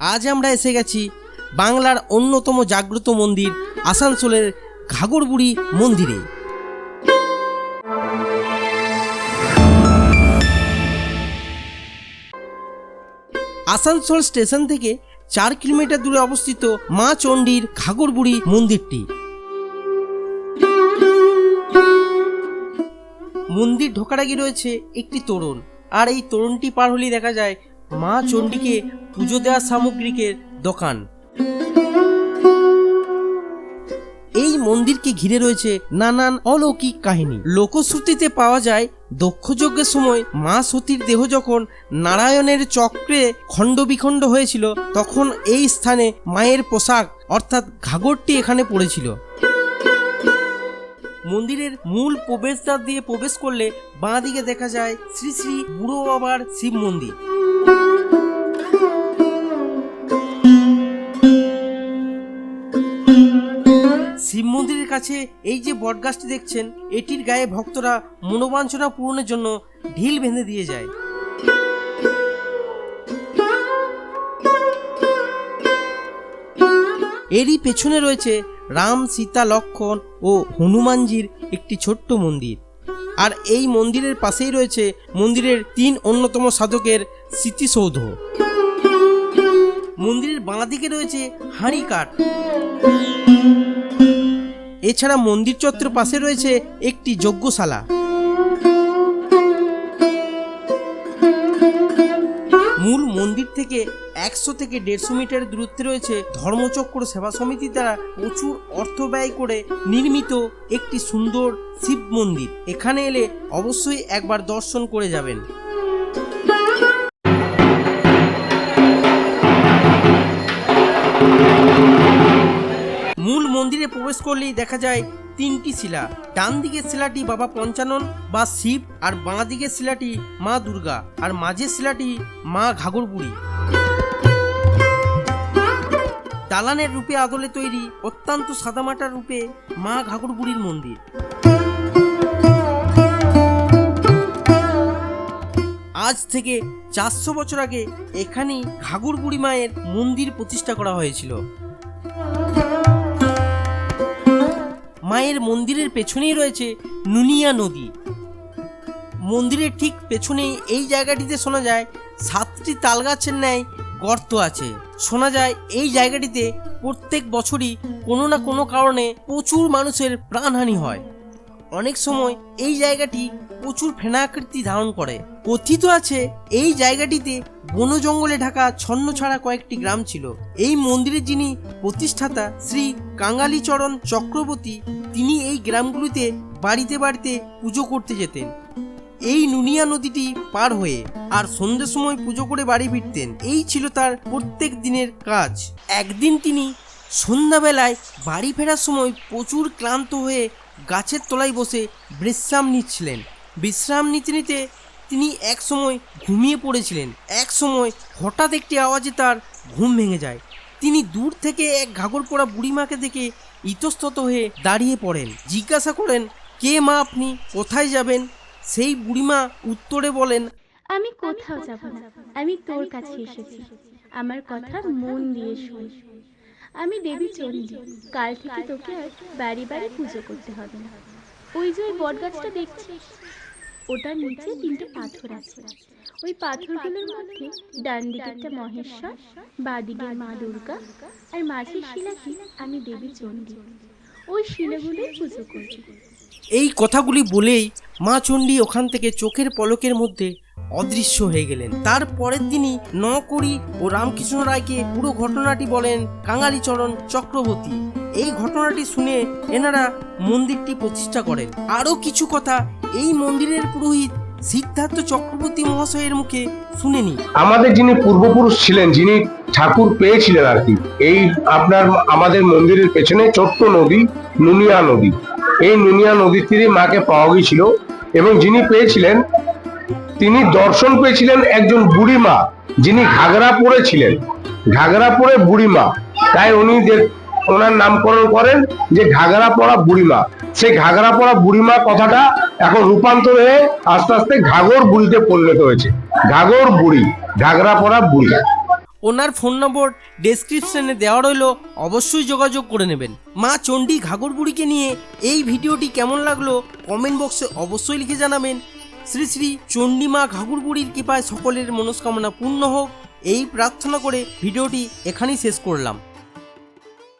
আজ আমরা এসে গেছি বাংলার অন্যতম জাগ্রত মন্দির আসানসোলের ঘাগরবুড়ি মন্দিরে। আসানসোল স্টেশন থেকে চার কিলোমিটার দূরে অবস্থিত মা চণ্ডীর ঘাগরবুড়ি মন্দিরটি। মন্দির ঢোকার আগে রয়েছে একটি তোরণ। আর এই তোরণটি পার হলেই দেখা যায় মা চণ্ডীকে পুজো দেওয়া সামগ্রিকের দোকান। এই মন্দিরকে ঘিরে রয়েছে নানান অলৌকিক কাহিনী। লোকশ্রুতিতে পাওয়া যায়, দক্ষযজ্ঞের সময় মা সতীর দেহ যখন নারায়ণের চক্রে খণ্ড বিখণ্ড হয়েছিল, তখন এই স্থানে মায়ের পোশাক, অর্থাৎ ঘাগরটি এখানে পড়েছিল। মন্দিরের মূল প্রবেশদ্বার দিয়ে প্রবেশ করলে বাঁ দিকে দেখা যায় শ্রী শ্রী বুড়ো বাবার শিব মন্দির। শিব মন্দিরের কাছে এই যে বটগাছটি দেখছেন, এটির গায়ে ভক্তরা মনোবাঞ্ছনা পূরণের জন্য ঢিল বেঁধে দিয়ে যায়। এরই পেছনে রয়েছে রাম, সীতা, লক্ষণ ও হনুমানজির একটি ছোট্ট মন্দির। আর এই মন্দিরের পাশেই রয়েছে মন্দিরের তিন অন্যতম সাধকের স্মৃতিসৌধ। মন্দিরের বাঁ দিকে রয়েছে হাঁড়ি কাঠ। এছাড়া মন্দির চত্বর পাশে রয়েছে একটি যজ্ঞশালা। মূল মন্দির থেকে একশো থেকে দেড়শো মিটার দূরত্বে রয়েছে ধর্মচক্র সেবা সমিতি দ্বারা প্রচুর অর্থ ব্যয় করে নির্মিত একটি সুন্দর শিব মন্দির। এখানে এলে অবশ্যই একবার দর্শন করে যাবেন। মন্দিরে প্রবেশ করলেই দেখা যায় তিনটি শিলা। ডান দিকের শিলাটি বাবা পঞ্চানন, বা শিব, আর বাঁ দিকের শিলাটি মা দুর্গা, আর মাঝের শিলাটি মা ঘাগরবুড়ি দালানের রূপে আদলে তৈরি অত্যন্ত সাদামাটার রূপে মা ঘাগরবুড়ির মন্দির। আজ থেকে চারশো বছর আগে এখানেই ঘাগরবুড়ি মায়ের মন্দির প্রতিষ্ঠা করা হয়েছিল। মায়ের মন্দিরের পেছনেই রয়েছে নুনিয়া নদী। মন্দিরের ঠিক পেছনেই এই জায়গাটিতে শোনা যায়, সাতটি তালগাছের ন্যায় গর্ত আছে। শোনা যায়, এই জায়গাটিতে প্রত্যেক বছরই কোনো না কোনো কারণে প্রচুর মানুষের প্রাণহানি হয়। অনেক সময় এই জায়গাটি প্রচুর ফেনাকৃতি ধারণ করে। কথিত আছে, এই জায়গাটিতে বন জঙ্গলে ঢাকা ছন্ন ছাড়া কয়েকটি গ্রাম ছিল। এই মন্দিরের যিনি প্রতিষ্ঠাতা, শ্রী কাঙ্গালীচরণ চক্রবর্তী তিনি এই গ্রামগুলিতে বাড়িতে বাড়িতে পুজো করতে যেতেন। এই নুনিয়া নদীটি পার হয়ে আর সন্ধ্যের সময় পুজো করে বাড়ি ফিরতেন। এই ছিল তার প্রত্যেক দিনের কাজ। একদিন তিনি সন্ধ্যাবেলায় বাড়ি ফেরার সময় প্রচুর ক্লান্ত হয়ে গাছের তলায় বসে বিশ্রাম নিচ্ছিলেন। বিশ্রাম নিতে নিতে তিনি এক সময় ঘুমিয়ে পড়েছিলেন। এক সময় হঠাৎ একটি আওয়াজে তার ঘুম ভেঙে যায়। তিনি দূর থেকে এক ঘাগর পড়া বুড়িমাকে দেখে ইতস্তত হয়ে দাঁড়িয়ে পড়েন। জিজ্ঞাসা করেন, কে মা আপনি? কোথায় যাবেন? সেই বুড়িমা উত্তরে বলেন, আমি কোথাও যাব না। আমি তোর কাছে এসেছি। আমার কথা মন দিয়ে শোন। আমি দেবী চণ্ডী কাল থেকে তোকে আর বাড়ি বাড়ি পুজো করতে হবে ওই যে ওই বটগাছটা দেখছিস, ওটার নিচে তিনটে পাথর আছে। ওই পাথরগুলোর মধ্যে ডান দিকেরটা মহেশ্বর বাঁ দিকের মা দুর্গা আর মাঝের শিলাটি আমি দেবী চণ্ডী। ওই শিলাগুলোই পুজো করবি। এই কথাগুলি বলেই মা চণ্ডী ওখান থেকে চোখের পলকের মধ্যে অদৃশ্য হয়ে গেলেন। তার পরের দিনই নকরি ও রামকৃষ্ণ রায়কে পুরো ঘটনাটি বলেন কাঙালিচরণ চক্রবর্তী। এই ঘটনাটি শুনে এনারা মন্দিরটি প্রতিষ্ঠা করেন। আরও কিছু কথা এই মন্দিরের পুরোহিত সিদ্ধার্থ চক্রবর্তী মহাশয়ের মুখে শুনেনি। আমাদের যিনি পূর্বপুরুষ ছিলেন, যিনি ঠাকুর পেয়েছিলেন আর কি, এই আপনার আমাদের মন্দিরের পেছনে ছোট্ট নদী, নুনিয়া নদী। এই নুনিয়া নদীর তীরে মাকে পাওয়া গিয়েছিল এবং যিনি পেয়েছিলেন, তিনি দর্শন পেয়েছিলেন একজন বুড়ি মা যিনি ঘাগরা পরেছিলেন ঘাগরা পরে বুড়ি মা তাই উনি ওনার নামকরণ করেন যে ঘাগরা পরা বুড়িমা। সেই ঘাগরা পরা বুড়িমা কথাটা এখন রূপান্তর হয়ে আস্তে আস্তে ঘাগর বুড়িতে পরিণত হয়েছে। ঘাগর বুড়ি ঘাগরা পরা বুড়ি। ওনার ফোন নম্বর ডেসক্রিপশনে দেওয়া রইল, অবশ্যই যোগাযোগ করে নেবেন। মা চণ্ডী ঘাগরবুড়িকে নিয়ে এই ভিডিওটি কেমন লাগল কমেন্ট বক্সে অবশ্যই লিখে জানাবেন। শ্রী শ্রী চণ্ডীমা ঘাগরবুড়ির কৃপায় সকলের মনস্কামনা পূর্ণ হোক। এই প্রার্থনা করে ভিডিওটি এখানেই শেষ করলাম।